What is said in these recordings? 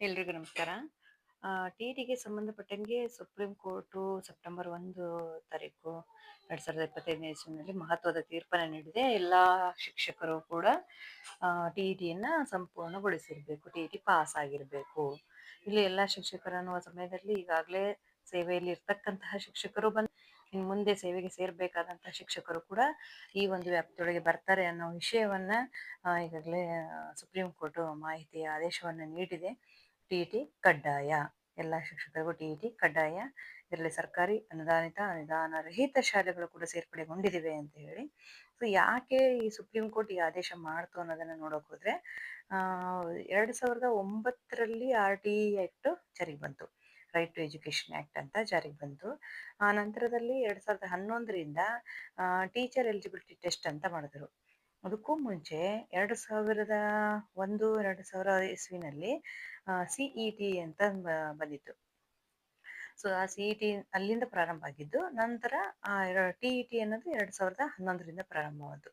ಎಲ್ರಿಗೂ ನಮಸ್ಕಾರ. ಟಿ ಟಿಗೆ ಸಂಬಂಧಪಟ್ಟಂಗೆ ಸುಪ್ರೀಂ ಕೋರ್ಟು ಸೆಪ್ಟೆಂಬರ್ ಒಂದು ತಾರೀಕು ಎರಡ್ ಸಾವಿರದ ಇಪ್ಪತ್ತೈದನೇ ಇಸ್ವಿನಲ್ಲಿ ಮಹತ್ವದ ತೀರ್ಪನ್ನು ನೀಡಿದೆ. ಎಲ್ಲ ಶಿಕ್ಷಕರು ಕೂಡ ಟಿ ಟಿಯನ್ನ ಸಂಪೂರ್ಣಗೊಳಿಸಿರ್ಬೇಕು ಟಿ ಟಿ ಪಾಸ್ ಆಗಿರಬೇಕು. ಇಲ್ಲಿ ಎಲ್ಲ ಶಿಕ್ಷಕರು ಅನ್ನುವ ಸಮಯದಲ್ಲಿ ಈಗಾಗಲೇ ಸೇವೆಯಲ್ಲಿ ಇರ್ತಕ್ಕಂತಹ ಶಿಕ್ಷಕರು ಬಂದು ಇನ್ನು ಮುಂದೆ ಸೇವೆಗೆ ಸೇರ್ಬೇಕಾದಂತಹ ಶಿಕ್ಷಕರು ಕೂಡ ಈ ಒಂದು ವ್ಯಾಪ್ತಿಯೊಳಗೆ ಬರ್ತಾರೆ ಅನ್ನೋ ವಿಷಯವನ್ನ ಈಗಾಗಲೇ ಸುಪ್ರೀಂ ಕೋರ್ಟ್ ಮಾಹಿತಿಯ ಆದೇಶವನ್ನ ನೀಡಿದೆ. ಟಿ ಟಿ ಕಡ್ಡಾಯ. ಎಲ್ಲ ಶಿಕ್ಷಕರಿಗೂ ಟಿ ಟಿ ಕಡ್ಡಾಯ. ಇದರಲ್ಲಿ ಸರ್ಕಾರಿ ಅನುದಾನಿತ ಅನುದಾನ ರಹಿತ ಶಾಲೆಗಳು ಕೂಡ ಸೇರ್ಪಡೆಗೊಂಡಿದಿವೆ ಅಂತ ಹೇಳಿ. ಸೊ ಯಾಕೆ ಈ ಸುಪ್ರೀಂ ಕೋರ್ಟ್ ಈ ಆದೇಶ ಮಾಡ್ತು ಅನ್ನೋದನ್ನ ನೋಡೋಕೆ ಹೋದ್ರೆ ಎರಡ್ ಸಾವಿರದ ಒಂಬತ್ತರಲ್ಲಿ ಆರ್ ಟಿ ಆಕ್ಟ್ ಜಾರಿಗೆ ಬಂತು. ರೈಟ್ ಟು ಎಜುಕೇಶನ್ ಆಕ್ಟ್ ಅಂತ ಜಾರಿಗೆ ಬಂತು. ಆ ನಂತರದಲ್ಲಿ ಎರಡ್ ಸಾವಿರದ ಹನ್ನೊಂದರಿಂದ ಟೀಚರ್ ಎಲಿಜಿಬಿಲಿಟಿ ಟೆಸ್ಟ್ ಅಂತ ಮಾಡಿದ್ರು. ಅದಕ್ಕೂ ಮುಂಚೆ ಎರಡು ಸಾವಿರದ ಒಂದು, ಎರಡು ಸಾವಿರ ಇಸ್ವಿನಲ್ಲಿ ಸಿಇ ಟಿ ಅಂತ ಬಂದಿತ್ತು. ಸೊ ಆ ಸಿ ಇ ಟಿ ಅಲ್ಲಿಂದ ಪ್ರಾರಂಭ ಆಗಿದ್ದು, ನಂತರ ಟಿ ಇ ಟಿ ಅನ್ನೋದು ಎರಡು ಸಾವಿರದ ಹನ್ನೊಂದರಿಂದ ಪ್ರಾರಂಭವಾಯಿತು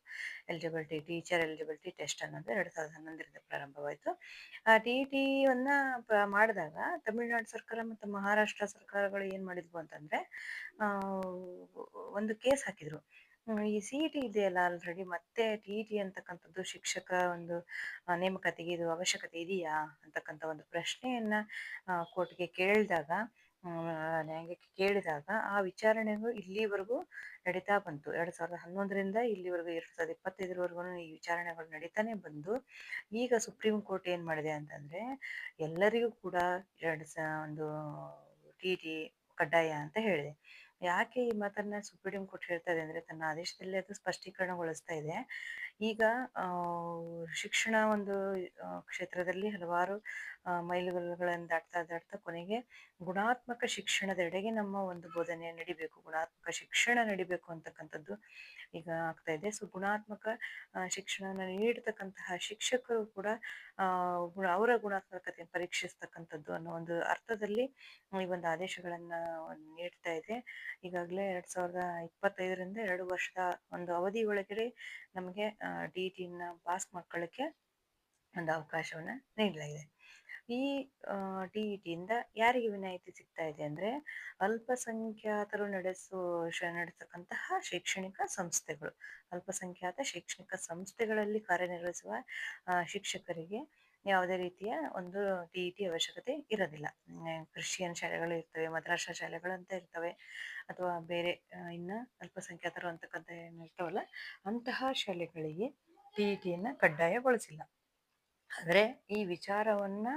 ಎಲಿಜಿಬಿಲಿಟಿ ಟೀಚರ್ ಎಲಿಜಿಬಿಲಿಟಿ ಟೆಸ್ಟ್ ಅನ್ನೋದು ಎರಡು ಸಾವಿರದ ಹನ್ನೊಂದರಿಂದ ಪ್ರಾರಂಭವಾಯಿತು. ಆ ಟಿ ಇ ಟಿಯನ್ನ ಮಾಡಿದಾಗ, ತಮಿಳುನಾಡು ಸರ್ಕಾರ ಮತ್ತು ಮಹಾರಾಷ್ಟ್ರ ಸರ್ಕಾರಗಳು ಏನು ಮಾಡಿದ್ವು ಅಂತಂದ್ರೆ ಒಂದು ಕೇಸ್ ಹಾಕಿದ್ರು. ಈ ಸಿ ಇ ಟಿ ಇದೆಯಲ್ಲ ಆಲ್ರೆಡಿ ಮತ್ತೆ ಟಿ ಇ ಟಿ ಅಂತಕ್ಕಂಥದ್ದು ಶಿಕ್ಷಕ ಒಂದು ನೇಮಕಾತಿಗೆ ಇದು ಅವಶ್ಯಕತೆ ಇದೆಯಾ ಅಂತಕ್ಕಂಥ ಒಂದು ಪ್ರಶ್ನೆಯನ್ನ ಕೋರ್ಟ್ಗೆ ಕೇಳಿದಾಗ ನ್ಯಾಯಾಲಯಕ್ಕೆ ಕೇಳಿದಾಗ ಆ ವಿಚಾರಣೆಗೂ ಇಲ್ಲಿವರೆಗೂ ನಡೀತಾ ಬಂತು. ಎರಡ್ ಸಾವಿರದ ಹನ್ನೊಂದರಿಂದ ಇಲ್ಲಿವರೆಗೂ ಎರಡ್ ಸಾವಿರದ ಇಪ್ಪತ್ತೈದರವರೆಗೂ ಈ ವಿಚಾರಣೆಗಳು ನಡೀತಾನೆ ಬಂದು, ಈಗ ಸುಪ್ರೀಂ ಕೋರ್ಟ್ ಏನ್ ಮಾಡಿದೆ ಅಂತಂದ್ರೆ ಎಲ್ಲರಿಗೂ ಕೂಡ ಎರಡ್ ಒಂದು ಟಿ ಟಿ ಕಡ್ಡಾಯ ಅಂತ ಹೇಳಿದೆ. ಯಾಕೆ ಈ ಮಾತನ್ನ ಸುಪ್ರೀಂ ಕೋರ್ಟ್ ಹೇಳ್ತಾ ಇದೆ ಅಂದ್ರೆ ತನ್ನ ಆದೇಶದಲ್ಲಿ ಅದು ಸ್ಪಷ್ಟೀಕರಣಗೊಳಿಸ್ತಾ ಇದೆ. ಈಗ ಶಿಕ್ಷಣ ಒಂದು ಕ್ಷೇತ್ರದಲ್ಲಿ ಹಲವಾರು ಮೈಲುಗಲ್ಲುಗಳನ್ನು ದಾಟ್ತಾ ದಾಟ್ತಾ ಕೊನೆಗೆ ಗುಣಾತ್ಮಕ ಶಿಕ್ಷಣದೆಡೆಗೆ ನಮ್ಮ ಒಂದು ಬೋಧನೆ ನಡಿಬೇಕು. ಗುಣಾತ್ಮಕ ಶಿಕ್ಷಣ ನಡಿಬೇಕು ಅಂತಕ್ಕಂಥದ್ದು ಈಗ ಆಗ್ತಾ ಇದೆ. ಸೊ ಗುಣಾತ್ಮಕ ಶಿಕ್ಷಣನ ನೀಡತಕ್ಕಂತಹ ಶಿಕ್ಷಕರು ಕೂಡ ಗುಣ, ಅವರ ಗುಣಾತ್ಮಕತೆ ಪರೀಕ್ಷಿಸ್ತಕ್ಕಂಥದ್ದು ಅನ್ನೋ ಒಂದು ಅರ್ಥದಲ್ಲಿ ಈ ಒಂದು ಆದೇಶಗಳನ್ನ ನೀಡ್ತಾ ಇದೆ. ಈಗಾಗಲೇ ಎರಡ್ ಸಾವಿರದ ಇಪ್ಪತ್ತೈದರಿಂದ ಎರಡು ವರ್ಷದ ಒಂದು ಅವಧಿ ಒಳಗಡೆ ನಮಗೆ ಡಿ ಟಿನ ಪಾಸ್ ಮಾಡ್ಕೊಳ್ಳಿಕ್ಕೆ ಒಂದು ಅವಕಾಶವನ್ನ ನೀಡಲಾಗಿದೆ. ಈ ಡಿ ಇ ಟಿಯಿಂದ ಯಾರಿಗೆ ವಿನಾಯಿತಿ ಸಿಗ್ತಾ ಇದೆ ಅಂದ್ರೆ ಅಲ್ಪಸಂಖ್ಯಾತರು ನಡೆಸೋ ನಡೆಸತಕ್ಕಂತಹ ಶೈಕ್ಷಣಿಕ ಸಂಸ್ಥೆಗಳು. ಅಲ್ಪಸಂಖ್ಯಾತ ಶೈಕ್ಷಣಿಕ ಸಂಸ್ಥೆಗಳಲ್ಲಿ ಕಾರ್ಯನಿರ್ವಹಿಸುವ ಶಿಕ್ಷಕರಿಗೆ ಯಾವುದೇ ರೀತಿಯ ಒಂದು ಟಿ ಇ ಟಿ ಅವಶ್ಯಕತೆ ಇರೋದಿಲ್ಲ. ಕ್ರಿಶ್ಚಿಯನ್ ಶಾಲೆಗಳು ಇರ್ತವೆ, ಮದ್ರಾಸ ಅಂತ ಇರ್ತವೆ, ಅಥವಾ ಬೇರೆ ಇನ್ನ ಅಲ್ಪಸಂಖ್ಯಾತರು ಅಂತಕ್ಕಂಥ ಏನಿರ್ತಾವಲ್ಲ ಅಂತಹ ಶಾಲೆಗಳಿಗೆ ಟಿ ಇ ಟಿಯನ್ನು ಕಡ್ಡಾಯಗೊಳಿಸಿಲ್ಲ. ಆದರೆ ಈ ವಿಚಾರವನ್ನ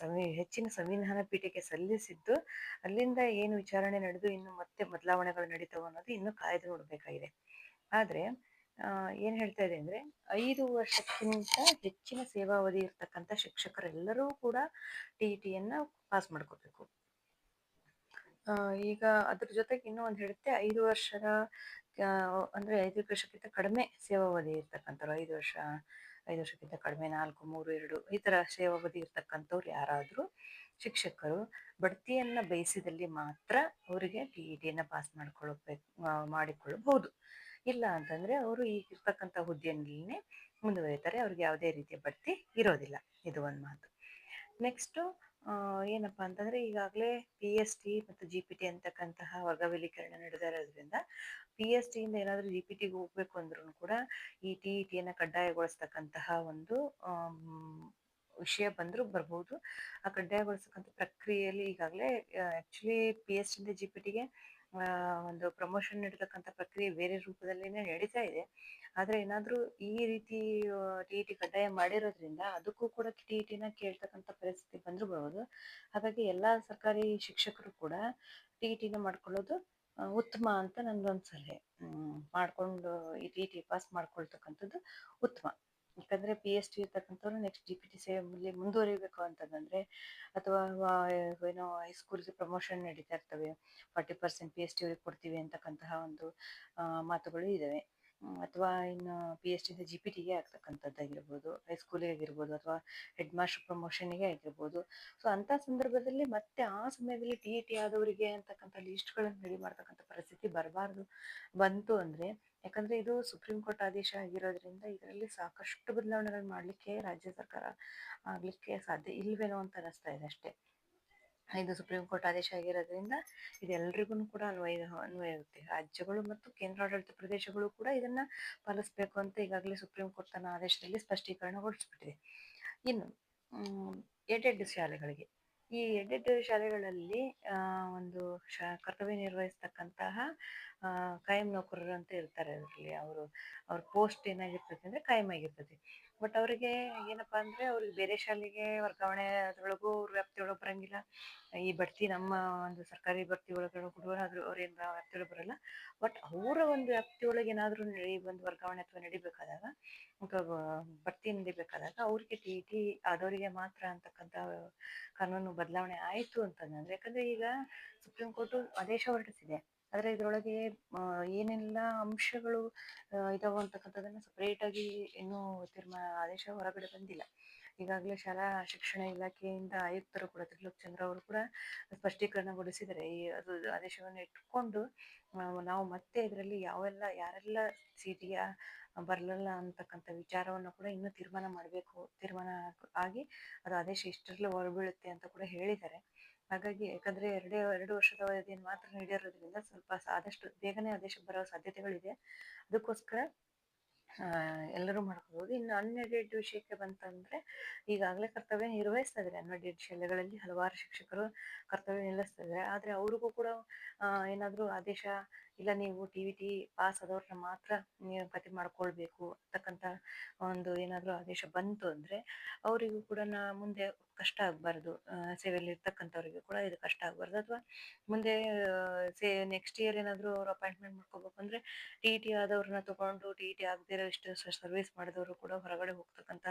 ಸಂವಿ, ಹೆಚ್ಚಿನ ಸಂವಿಧಾನ ಪೀಠಕ್ಕೆ ಸಲ್ಲಿಸಿದ್ದು, ಅಲ್ಲಿಂದ ಏನು ವಿಚಾರಣೆ ನಡೆದು ಇನ್ನು ಮತ್ತೆ ಬದಲಾವಣೆಗಳು ನಡೀತಾವೆ ಅನ್ನೋದು ಇನ್ನು ಕಾಯ್ದು ನೋಡಬೇಕಾಗಿದೆ. ಆದ್ರೆ ಏನ್ ಹೇಳ್ತಾ ಇದೆ ಅಂದ್ರೆ ಐದು ವರ್ಷಕ್ಕಿಂತ ಹೆಚ್ಚಿನ ಸೇವಾವಧಿ ಇರ್ತಕ್ಕಂಥ ಶಿಕ್ಷಕರೆಲ್ಲರೂ ಕೂಡ ಟಿ ಟಿಯನ್ನ ಪಾಸ್ ಮಾಡ್ಕೋಬೇಕು. ಈಗ ಅದ್ರ ಜೊತೆಗೆ ಇನ್ನೂ ಒಂದು ಹೇಳುತ್ತೆ, ಐದು ವರ್ಷದ ಅಂದ್ರೆ ಐದು ವರ್ಷಕ್ಕಿಂತ ಕಡಿಮೆ ಸೇವಾವಧಿ ಇರ್ತಕ್ಕಂಥವ್ರು, ಐದು ವರ್ಷ, ಐದು ವರ್ಷಕ್ಕಿಂತ ಕಡಿಮೆ ನಾಲ್ಕು, ಮೂರು, ಎರಡು, ಈ ತರ ಸೇವಾವಧಿ ಇರ್ತಕ್ಕಂಥವ್ರು ಯಾರಾದ್ರೂ ಶಿಕ್ಷಕರು, ಬಡ್ತಿಯನ್ನ ಬಯಸಿದಲ್ಲಿ ಮಾತ್ರ ಅವರಿಗೆ ಟಿ ಇ ಟಿಯನ್ನ ಪಾಸ್ ಮಾಡ್ಕೊಳ್ಬೇಕು ಮಾಡಿಕೊಳ್ಳಬಹುದು ಇಲ್ಲ ಅಂತಂದ್ರೆ ಅವರು ಈಗ ಹುದ್ದೆಯಲ್ಲೇ ಮುಂದುವರಿತಾರೆ, ಅವ್ರಿಗೆ ಯಾವುದೇ ರೀತಿಯ ಬಡ್ತಿ ಇರೋದಿಲ್ಲ. ಇದು ಒಂದು ಮಾತು. ನೆಕ್ಸ್ಟ್ ಏನಪ್ಪಾ ಅಂತಂದ್ರೆ ಈಗಾಗಲೇ ಪಿ ಎಸ್ ಟಿ ಮತ್ತು ಜಿ ಪಿ ಟಿ ಅಂತಕ್ಕಂತಹ ವರ್ಗಾವಲೀಕರಣ ನಡೆದ ಇರೋದ್ರಿಂದ ಪಿ ಎಸ್ ಟಿಯಿಂದ ಏನಾದರೂ ಜಿ ಪಿ ಟಿಗೆ ಹೋಗ್ಬೇಕು ಅಂದ್ರೂ ಕೂಡ ಈ ಟಿ ಇ ಟಿಯನ್ನು ಕಡ್ಡಾಯಗೊಳಿಸ್ತಕ್ಕಂತಹ ಒಂದು ವಿಷಯ ಬಂದರೂ ಬರ್ಬೋದು. ಆ ಕಡ್ಡಾಯಗೊಳಿಸ್ತಕ್ಕಂಥ ಪ್ರಕ್ರಿಯೆಯಲ್ಲಿ ಈಗಾಗಲೇ ಆ್ಯಕ್ಚುಲಿ ಪಿ ಎಸ್ ಟಿಯಿಂದ ಜಿ ಪಿ ಟಿಗೆ ಒಂದು ಪ್ರಮೋಷನ್ ನೀಡತಕ್ಕಂಥ ಪ್ರಕ್ರಿಯೆ ಬೇರೆ ರೂಪದಲ್ಲಿನೇ ನಡೀತಾ ಇದೆ. ಆದರೆ ಏನಾದರೂ ಈ ರೀತಿ ಟಿ ಇ ಟಿ ಕಡ್ಡಾಯ ಮಾಡಿರೋದ್ರಿಂದ ಅದಕ್ಕೂ ಕೂಡ ಟಿ ಇ ಟಿನ ಕೇಳ್ತಕ್ಕಂಥ ಪರಿಸ್ಥಿತಿ ಬಂದಿರಬಹುದು ಹಾಗಾಗಿ ಎಲ್ಲ ಸರ್ಕಾರಿ ಶಿಕ್ಷಕರು ಕೂಡ ಟಿ ಇ ಟಿನ ಮಾಡ್ಕೊಳ್ಳೋದು ಉತ್ತಮ ಅಂತ ನನ್ನದೊಂದು ಸಲಹೆ. ಮಾಡ್ಕೊಂಡು ಈ ಟಿ ಟಿ ಪಾಸ್ ಮಾಡ್ಕೊಳ್ತಕ್ಕಂಥದ್ದು ಉತ್ತಮ. ಯಾಕಂದ್ರೆ ಪಿ ಎಚ್ ಡಿ ಇರ್ತಕ್ಕಂಥವ್ರು ನೆಕ್ಸ್ಟ್ ಜಿ ಪಿ ಟಿ ಸೇವೆಯಲ್ಲಿ ಮುಂದುವರಿಬೇಕು ಅಂತಂದ್ರೆ ಅಥವಾ ಏನೋ ಹೈಸ್ಕೂಲ್ಗೆ ಪ್ರಮೋಷನ್ ನಡೀತಾ ಇರ್ತವೆ. Forty percent P H D ಅವ್ರಿಗೆ ಕೊಡ್ತೀವಿ ಅಂತಕ್ಕಂತಹ ಒಂದು ಮಾತುಗಳು ಇದಾವೆ. ಅಥವಾ ಇನ್ನು ಪಿ ಎಚ್ ಡಿಯಿಂದ ಜಿ ಪಿ ಟಿಗೆ ಆಗ್ತಕ್ಕಂಥದ್ದಾಗಿರ್ಬೋದು ಹೈಸ್ಕೂಲಿಗೆ ಆಗಿರ್ಬೋದು ಅಥವಾ ಹೆಡ್ ಮಾಸ್ಟರ್ ಪ್ರಮೋಷನ್ಗೆ ಆಗಿರ್ಬೋದು. ಸೊ ಅಂಥ ಸಂದರ್ಭದಲ್ಲಿ ಮತ್ತೆ ಆ ಸಮಯದಲ್ಲಿ ಟಿ ಇ ಟಿ ಆದವರಿಗೆ ಅಂತಕ್ಕಂಥ ಲಿಸ್ಟ್ಗಳನ್ನು ರೆಡಿ ಮಾಡ್ತಕ್ಕಂಥ ಪರಿಸ್ಥಿತಿ ಬರಬಾರ್ದು ಬಂತು ಅಂದರೆ, ಯಾಕಂದರೆ ಇದು ಸುಪ್ರೀಂ ಕೋರ್ಟ್ ಆದೇಶ ಆಗಿರೋದ್ರಿಂದ ಇದರಲ್ಲಿ ಸಾಕಷ್ಟು ಬದಲಾವಣೆಗಳು ಮಾಡಲಿಕ್ಕೆ ರಾಜ್ಯ ಸರ್ಕಾರ ಆಗಲಿಕ್ಕೆ ಸಾಧ್ಯ ಇಲ್ವೇನೋ ಅಂತ ಅನಿಸ್ತಾ ಇದೆ ಅಷ್ಟೇ. ಇದು ಸುಪ್ರೀಂ ಕೋರ್ಟ್ ಆದೇಶ ಆಗಿರೋದ್ರಿಂದ ಇದೆಲ್ಲರಿಗೂ ಕೂಡ ಅನ್ವಯ ಅನ್ವಯ ಆಗುತ್ತೆ. ರಾಜ್ಯಗಳು ಮತ್ತು ಕೇಂದ್ರಾಡಳಿತ ಪ್ರದೇಶಗಳು ಕೂಡ ಇದನ್ನ ಪಾಲಿಸಬೇಕು ಅಂತ ಈಗಾಗಲೇ ಸುಪ್ರೀಂ ಕೋರ್ಟ್ ತನ್ನ ಆದೇಶದಲ್ಲಿ ಸ್ಪಷ್ಟೀಕರಣಗೊಳಿಸ್ಬಿಟ್ಟಿದೆ. ಇನ್ನು ಎಡೆಡ್ ಶಾಲೆಗಳಿಗೆ. ಈ ಎಡೆಡ್ ಶಾಲೆಗಳಲ್ಲಿ ಒಂದು ಕರ್ತವ್ಯ ನಿರ್ವಹಿಸ್ತಕ್ಕಂತಹ ಕಾಯಂ ನೌಕರರು ಅಂತ ಇರ್ತಾರೆ ಅದರಲ್ಲಿ. ಅವರು, ಅವ್ರ ಪೋಸ್ಟ್ ಏನಾಗಿರ್ತದೆ ಅಂದ್ರೆ ಕಾಯಂ ಆಗಿರ್ತದೆ. ಬಟ್ ಅವರಿಗೆ ಏನಪ್ಪಾ ಅಂದ್ರೆ ಅವ್ರಿಗೆ ಬೇರೆ ಶಾಲೆಗೆ ವರ್ಗಾವಣೆ ಅದ್ರೊಳಗೂ ಅವ್ರ ವ್ಯಾಪ್ತಿಯೊಳಗೆ ಬರಂಗಿಲ್ಲ. ಈ ಬಡ್ತಿ ನಮ್ಮ ಒಂದು ಸರ್ಕಾರಿ ಬಡ್ತಿ ಒಳಗಡೆ ಕೂಡ ಅದ್ರ ಅವ್ರೇನ್ ವ್ಯಾಪ್ತಿಯೊಳಗೆ ಬರಲ್ಲ. ಬಟ್ ಅವರ ಒಂದು ವ್ಯಾಪ್ತಿಯೊಳಗೆ ಏನಾದ್ರೂ ನಡಿ, ಒಂದು ವರ್ಗಾವಣೆ ಅಥವಾ ನಡಿಬೇಕಾದಾಗ ಅಥವಾ ಬಡ್ತಿ ನಡಿಬೇಕಾದಾಗ ಅವ್ರಿಗೆ ಟಿ ಟಿ ಆದವರಿಗೆ ಮಾತ್ರ ಅಂತಕ್ಕಂಥ ಕಾನೂನು ಬದಲಾವಣೆ ಆಯ್ತು ಅಂತಂದ್ರೆ, ಯಾಕಂದ್ರೆ ಈಗ ಸುಪ್ರೀಂ ಕೋರ್ಟ್ ಆದೇಶ ಹೊರಡಿಸಿದೆ ಆದ್ರೆ ಇದ್ರೊಳಗೆ ಏನೆಲ್ಲ ಅಂಶಗಳು ಇದಾವ ಅಂತಕ್ಕಂಥದ್ದನ್ನ ಸಪರೇಟ್ ಆಗಿ ಇನ್ನೂ ತೀರ್ಮಾನ ಆದೇಶ ಹೊರಗಡೆ ಬಂದಿಲ್ಲ. ಈಗಾಗಲೇ ಶಾಲಾ ಶಿಕ್ಷಣ ಇಲಾಖೆಯಿಂದ ಆಯುಕ್ತರು ಕೂಡ ತ್ರಿಲೋಕ್ ಚಂದ್ರ ಅವರು ಕೂಡ ಸ್ಪಷ್ಟೀಕರಣಗೊಳಿಸಿದ್ದಾರೆ. ಈ, ಅದು ಆದೇಶವನ್ನು ಇಟ್ಕೊಂಡು ನಾವು ಮತ್ತೆ ಇದರಲ್ಲಿ ಯಾವೆಲ್ಲ, ಯಾರೆಲ್ಲ ಸಿಟಿಯ ಬರಲಲ್ಲ ಅಂತಕ್ಕಂಥ ವಿಚಾರವನ್ನು ಕೂಡ ಇನ್ನೂ ತೀರ್ಮಾನ ಮಾಡಬೇಕು, ತೀರ್ಮಾನ ಆಗಿ ಅದು ಆದೇಶ ಇಷ್ಟರಲ್ಲೂ ಹೊರಬೀಳುತ್ತೆ ಅಂತ ಕೂಡ ಹೇಳಿದ್ದಾರೆ. ಹಾಗಾಗಿ ಯಾಕಂದ್ರೆ ಎರಡೇ, ಎರಡು ವರ್ಷದ ಅವಧಿಯನ್ನು ಮಾತ್ರ ನೀಡಿರೋದ್ರಿಂದ ಸ್ವಲ್ಪ ಆದಷ್ಟು ಬೇಗನೆ ಆದೇಶ ಬರೋ ಸಾಧ್ಯತೆಗಳಿದೆ. ಅದಕ್ಕೋಸ್ಕರ ಎಲ್ಲರೂ ಮಾಡ್ಕೋಬಹುದು ಇನ್ನು ಅನ್ಎಡೆಡ್ ವಿಷಯಕ್ಕೆ ಬಂತಂದ್ರೆ, ಈಗಾಗಲೇ ಕರ್ತವ್ಯ ನಿರ್ವಹಿಸ್ತಾ ಇದ್ದಾರೆ ಅನ್ಎಡೆಡ್ ಶಾಲೆಗಳಲ್ಲಿ ಹಲವಾರು ಶಿಕ್ಷಕರು ಕರ್ತವ್ಯ ನಿಲ್ಲಿಸ್ತಾ ಇದ್ದಾರೆ ಆದ್ರೆ ಅವ್ರಿಗೂ ಕೂಡ ಏನಾದ್ರೂ ಆದೇಶ ಇಲ್ಲ ನೀವು ಟಿ ವಿ ಟಿ ಪಾಸ್ ಆದವ್ರನ್ನ ಮಾತ್ರ ನೇಮಕಾತಿ ಮಾಡ್ಕೊಳ್ಬೇಕು ಅಂತಕ್ಕಂಥ ಒಂದು ಏನಾದರೂ ಆದೇಶ ಬಂತು ಅಂದ್ರೆ ಅವರಿಗೂ ಕೂಡ ನಾ- ಮುಂದೆ ಕಷ್ಟ ಆಗಬಾರ್ದು. ಸೇವೆಯಲ್ಲಿ ಇರ್ತಕ್ಕಂಥವ್ರಿಗೆ ಕೂಡ ಇದು ಕಷ್ಟ ಆಗಬಾರ್ದು. ಅಥವಾ ಮುಂದೆ ಸೇ ನೆಕ್ಸ್ಟ್ ಇಯರ್ ಏನಾದರೂ ಅವ್ರು ಅಪಾಯಿಂಟ್ಮೆಂಟ್ ಮಾಡ್ಕೋಬೇಕು ಅಂದ್ರೆ ಟಿ ಟಿ ಆದವ್ರನ್ನ ತಗೊಂಡು ಟಿ ಟಿ ಆಗದೇ ಇರೋ ಇಷ್ಟು ಸರ್ವಿಸ್ ಮಾಡಿದವರು ಕೂಡ ಹೊರಗಡೆ ಹೋಗ್ತಕ್ಕಂಥ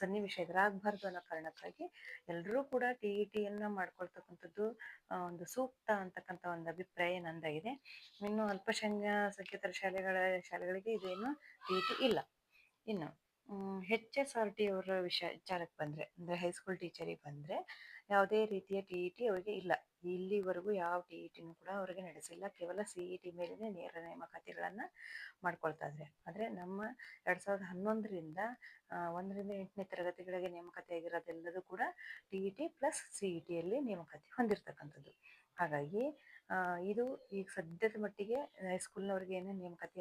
ಸನ್ನಿವೇಶ ಎದುರಾಗಬಾರ್ದು ಅನ್ನೋ ಕಾರಣಕ್ಕಾಗಿ ಎಲ್ಲರೂ ಕೂಡ ಟಿ ಇ ಟಿಯನ್ನು ಮಾಡ್ಕೊಳ್ತಕ್ಕಂಥದ್ದು ಒಂದು ಸೂಕ್ತ ಅಂತಕ್ಕಂಥ ಒಂದು ಅಭಿಪ್ರಾಯ ನಂದಾಗಿದೆ ಇನ್ನು ಅಲ್ಪಸಂಖ್ಯಾ ಸಂಖ್ಯಾತರ ಶಾಲೆಗಳ ಶಾಲೆಗಳಿಗೆ ಇದೇನು ರೀತಿ ಇಲ್ಲ. ಇನ್ನು ಹೆಚ್ ಎಸ್ ಆರ್ ಟಿ ಅವರ ವಿಷಯ ವಿಚಾರಕ್ಕೆ ಬಂದರೆ, ಅಂದರೆ ಹೈಸ್ಕೂಲ್ ಟೀಚರಿಗೆ ಬಂದರೆ ಯಾವುದೇ ರೀತಿಯ ಟಿ ಇ ಟಿ ಅವರಿಗೆ ಇಲ್ಲ. ಇಲ್ಲಿವರೆಗೂ ಯಾವ ಟಿ ಇ ಟಿನೂ ಕೂಡ ಅವರಿಗೆ ನಡೆಸಿಲ್ಲ. ಕೇವಲ ಸಿ ಇ ಟಿ ಮೇಲೇ ನೇರ ನೇಮಕಾತಿಗಳನ್ನು ಮಾಡ್ಕೊಳ್ತಾ ಇದ್ದಾರೆ ಆದರೆ ನಮ್ಮ ಎರಡು ಸಾವಿರದ ಹನ್ನೊಂದರಿಂದ ಒಂದರಿಂದ ಎಂಟನೇ ತರಗತಿಗಳಿಗೆ ನೇಮಕಾತಿ ಆಗಿರೋದೆಲ್ಲದೂ ಕೂಡ T E T plus C E ಟಿಯಲ್ಲಿ ನೇಮಕಾತಿ ಹೊಂದಿರತಕ್ಕಂಥದ್ದು. ಹಾಗಾಗಿ ಇದು ಈಗ ಸದ್ಯದ ಮಟ್ಟಿಗೆ ಹೈಸ್ಕೂಲ್ನವ್ರಿಗೆ ಏನು ನೇಮಕಾತಿ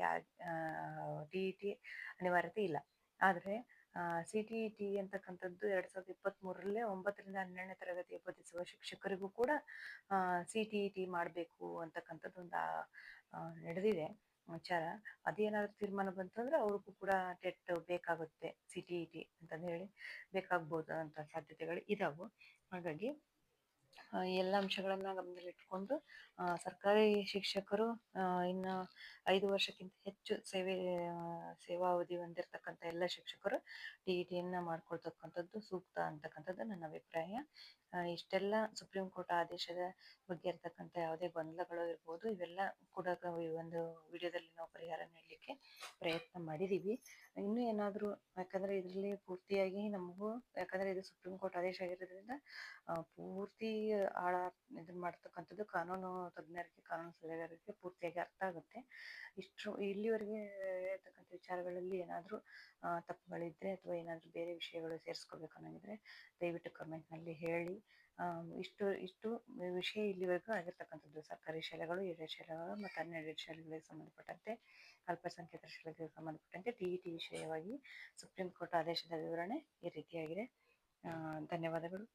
ಟಿ ಇ ಟಿ ಅನಿವಾರ್ಯತೆ ಇಲ್ಲ. ಆದರೆ ಸಿ ಟಿ ಇ ಟಿ ಅಂತಕ್ಕಂಥದ್ದು ಎರಡು ಸಾವಿರದ ಇಪ್ಪತ್ತ್ ಮೂರರಲ್ಲೇ ಒಂಬತ್ತರಿಂದ ಹನ್ನೆರಡನೇ ತರಗತಿ ಬೋಧಿಸುವ ಶಿಕ್ಷಕರಿಗೂ ಕೂಡ ಸಿ ಟಿ ಇ ಟಿ ಮಾಡಬೇಕು ಅಂತಕ್ಕಂಥದ್ದು ಒಂದು ನಡೆದಿದೆ ವಿಚಾರ. ಅದೇನಾದರೂ ತೀರ್ಮಾನ ಬಂತಂದ್ರೆ ಅವ್ರಿಗೂ ಕೂಡ ಟೆಟ್ ಬೇಕಾಗುತ್ತೆ ಸಿ ಟಿ ಇ ಟಿ ಅಂತಂದು ಹೇಳಿ ಬೇಕಾಗ್ಬೋದು ಅಂತ ಸಾಧ್ಯತೆಗಳು ಇದಾವು. ಹಾಗಾಗಿ ಎಲ್ಲ ಅಂಶಗಳನ್ನ ಗಮನದಲ್ಲಿಟ್ಟುಕೊಂಡು ಸರ್ಕಾರಿ ಶಿಕ್ಷಕರು ಇನ್ನು ಐದು ವರ್ಷಕ್ಕಿಂತ ಹೆಚ್ಚು ಸೇವೆ ಸೇವಾ ಅವಧಿ ಹೊಂದಿರತಕ್ಕಂಥ ಎಲ್ಲ ಶಿಕ್ಷಕರು ಟಿ ಇ ಟಿಯನ್ನ ಮಾಡ್ಕೊಳ್ತಕ್ಕಂಥದ್ದು ಸೂಕ್ತ ಅಂತಕ್ಕಂಥದ್ದು ನನ್ನ ಅಭಿಪ್ರಾಯ. ಇಷ್ಟೆಲ್ಲ ಸುಪ್ರೀಂ ಕೋರ್ಟ್ ಆದೇಶದ ಬಗ್ಗೆ ಇರ್ತಕ್ಕಂಥ ಯಾವುದೇ ಗೊಂದಲಗಳು ಇರ್ಬೋದು, ಇವೆಲ್ಲ ಕೂಡ ಒಂದು ವಿಡಿಯೋದಲ್ಲಿ ನಾವು ಪರಿಹಾರ ನೀಡಲಿಕ್ಕೆ ಪ್ರಯತ್ನ ಮಾಡಿದೀವಿ. ಇನ್ನೂ ಏನಾದರೂ, ಯಾಕಂದ್ರೆ ಇದರಲ್ಲಿ ಪೂರ್ತಿಯಾಗಿ ನಮಗೂ, ಯಾಕಂದ್ರೆ ಇದು ಸುಪ್ರೀಂ ಕೋರ್ಟ್ ಆದೇಶ ಆಗಿರೋದ್ರಿಂದ ಪೂರ್ತಿ ಆಳ ಇದನ್ನ ಮಾಡ್ತಕ್ಕಂಥದ್ದು ಕಾನೂನು ತಜ್ಞರಿಗೆ, ಕಾನೂನು ಸಲಹೆಗಾರರಿಗೆ ಪೂರ್ತಿಯಾಗಿ ಅರ್ಥ ಆಗುತ್ತೆ. ಇಷ್ಟು ಇಲ್ಲಿವರೆಗೆ ಹೇಳ್ತಕ್ಕಂಥ ವಿಚಾರಗಳಲ್ಲಿ ಏನಾದರೂ ತಪ್ಪುಗಳಿದ್ರೆ ಅಥವಾ ಏನಾದರೂ ಬೇರೆ ವಿಷಯಗಳು ಸೇರಿಸ್ಕೋಬೇಕು ಅನ್ನೋದಿದ್ರೆ ದಯವಿಟ್ಟು ಕಮೆಂಟ್ನಲ್ಲಿ ಹೇಳಿ. ಇಷ್ಟು ಇಷ್ಟು ವಿಷಯ ಇಲ್ಲಿವರೆಗೂ ಆಗಿರ್ತಕ್ಕಂಥದ್ದು. ಸರ್ಕಾರಿ ಶಾಲೆಗಳು, ಹಿರಿಯ ಶಾಲೆಗಳು ಮತ್ತು ಹನ್ನೆರಡು ಶಾಲೆಗಳಿಗೆ ಸಂಬಂಧಪಟ್ಟಂತೆ, ಅಲ್ಪಸಂಖ್ಯಾತರ ಶಾಲೆಗಳಿಗೆ ಸಂಬಂಧಪಟ್ಟಂತೆ ಟಿ ಇ ಟಿ ವಿಷಯವಾಗಿ ಸುಪ್ರೀಂ ಕೋರ್ಟ್ ಆದೇಶದ ವಿವರಣೆ ಈ ರೀತಿಯಾಗಿದೆ. ಧನ್ಯವಾದಗಳು.